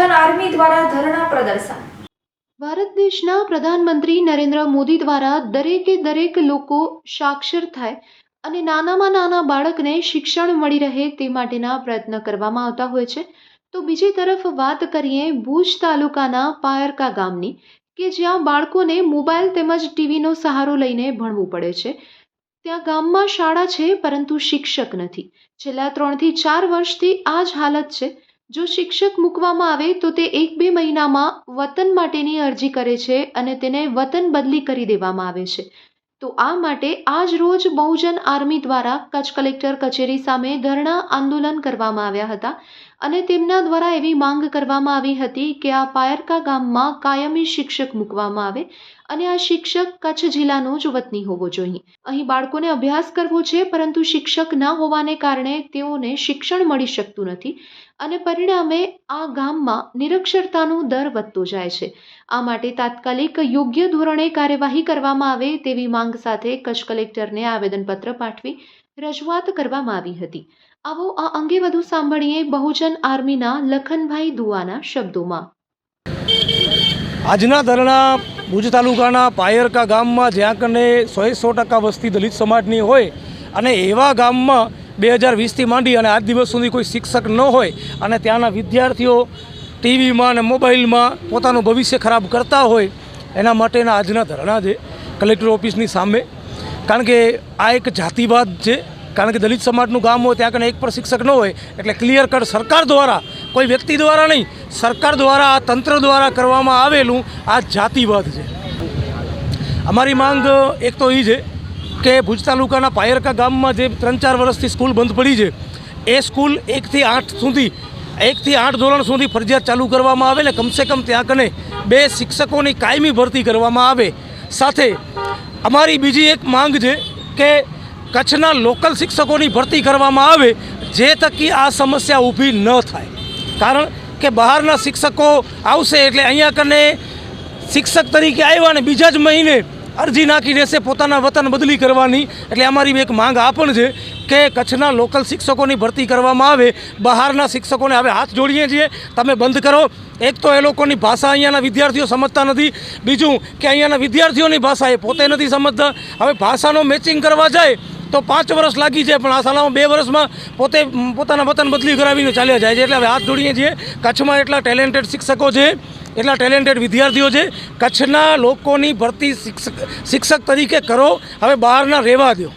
Army દ્વારા ધરણા પ્રદર્શન. ભારત દેશના પ્રધાનમંત્રી નરેન્દ્ર મોદી દ્વારા દરેકે દરેક લોકો સાક્ષર થાય અને નાનામાં નાના બાળકને શિક્ષણ મળી રહે તે માટેના પ્રયત્ન કરવામાં આવતા હોય છે. તો બીજી તરફ વાત કરીએ ભુજ તાલુકાના પાયરકા ગામની, કે જ્યાં બાળકોને મોબાઈલ તેમજ ટીવીનો સહારો લઈને ભણવું પડે છે. ત્યાં ગામમાં શાળા છે, પરંતુ શિક્ષક નથી. છેલ્લા ત્રણથી ચાર વર્ષથી આ જ હાલત છે. જો શિક્ષક મૂકવામાં આવે તો તે એક બે મહિનામાં વતન માટેની અરજી કરે છે અને તેને વતન બદલી કરી દેવામાં આવે છે. તો આ માટે આજ રોજ બહુજન આર્મી દ્વારા કચ્છ કલેક્ટર કચેરી સામે ધરણા આંદોલન કરવામાં આવ્યા હતા. અને તેમના દ્વારા એવી માંગ કરવામાં આવી હતી કે આ પાયરકા ગામમાં કાયમી શિક્ષક મૂકવામાં આવે અને આ શિક્ષક કચ્છ જિલ્લાનો જ વતની હોવો જોઈએ. અહીં બાળકોને અભ્યાસ કરવો છે, પરંતુ શિક્ષક ન હોવાને કારણે તેઓને શિક્ષણ મળી શકતું નથી અને પરિણામે આ ગામમાં નિરક્ષરતાનો દર વધતો જાય છે. આ માટે તાત્કાલિક યોગ્ય ધોરણે કાર્યવાહી કરવામાં આવે તેવી માંગ સાથે કચ્છ કલેક્ટરને આવેદનપત્ર પાઠવી રજૂઆત કરવામાં આવી હતી. આવો આ અંગે વધુ સાંભળીએ બહુજન આર્મીના લખનભાઈ દુવાના શબ્દોમાં. આજના ધરણા ભુજ તાલુકાના પાયરકા ગામમાં જ્યાં કને સો સો ટકા વસ્તી દલિત સમાજની હોય અને એવા ગામમાં બે હજાર વીસથી માંડી અને આજ દિવસ સુધી કોઈ શિક્ષક ન હોય અને ત્યાંના વિદ્યાર્થીઓ ટીવીમાં અને મોબાઈલમાં પોતાનું ભવિષ્ય ખરાબ કરતા હોય, એના માટેના આજના ધરણા છે. કલેક્ટર ઓફિસની સામે કારણ કે આ એક જાતિવાદ છે, કારણ કે દલિત સમાજનું ગામ હોય ત્યાં કને એક પણ શિક્ષક ન હોય, એટલે ક્લિયર કટ સરકાર દ્વારા, કોઈ વ્યક્તિ દ્વારા નહીં, સરકાર દ્વારા, આ તંત્ર દ્વારા કરવામાં આવેલું આ જાતિવાદ છે. અમારી માંગ એક તો એ છે કે ભુજ તાલુકાના પાયરકા ગામમાં જે ત્રણ ચાર વર્ષથી સ્કૂલ બંધ પડી છે, એ સ્કૂલ એકથી આઠ સુધી એકથી આઠ ધોરણ સુધી ફરજિયાત ચાલુ કરવામાં આવે ને કમસે કમ ત્યાં કને બે શિક્ષકોની કાયમી ભરતી કરવામાં આવે. સાથે અમારી બીજી એક માંગ છે કે કચ્છના લોકલ શિક્ષકોની ભરતી કરવામાં આવે, જે તકી આ સમસ્યા ઊભી ન થાય. કારણ કે બહારના શિક્ષકો આવશે એટલે અહીંયા કને શિક્ષક તરીકે આવ્યા ને બીજા જ મહિને અરજી નાખી દેશે પોતાના વતન બદલી કરવાની. એટલે અમારી એક માંગ આ પણ છે કે કચ્છના લોકલ શિક્ષકોની ભરતી કરવામાં આવે, બહારના શિક્ષકોને હવે હાથ જોડીએ છીએ. તમે બંધ કરો. એક તો એ લોકોની ભાષા અહીંયાના વિદ્યાર્થીઓ સમજતા નથી. બીજું કે અહીંયાના વિદ્યાર્થીઓની ભાષા એ પોતે નથી સમજતા. હવે ભાષાનો મેચિંગ કરવા જાય તો પાંચ વર્ષ લાગી જાય, પણ આ શાળામાં બે વર્ષમાં પોતે પોતાના વતન બદલી કરાવીને ચાલ્યા જાય છે. એટલે હવે હાથ જોડીએ છીએ. કચ્છમાં એટલા ટેલેન્ટેડ શિક્ષકો છે, એટલા ટેલેન્ટેડ વિદ્યાર્થીઓ છે. કચ્છના લોકોની ભરતી શિક્ષક શિક્ષક તરીકે કરો. હવે બહારના રહેવા દો.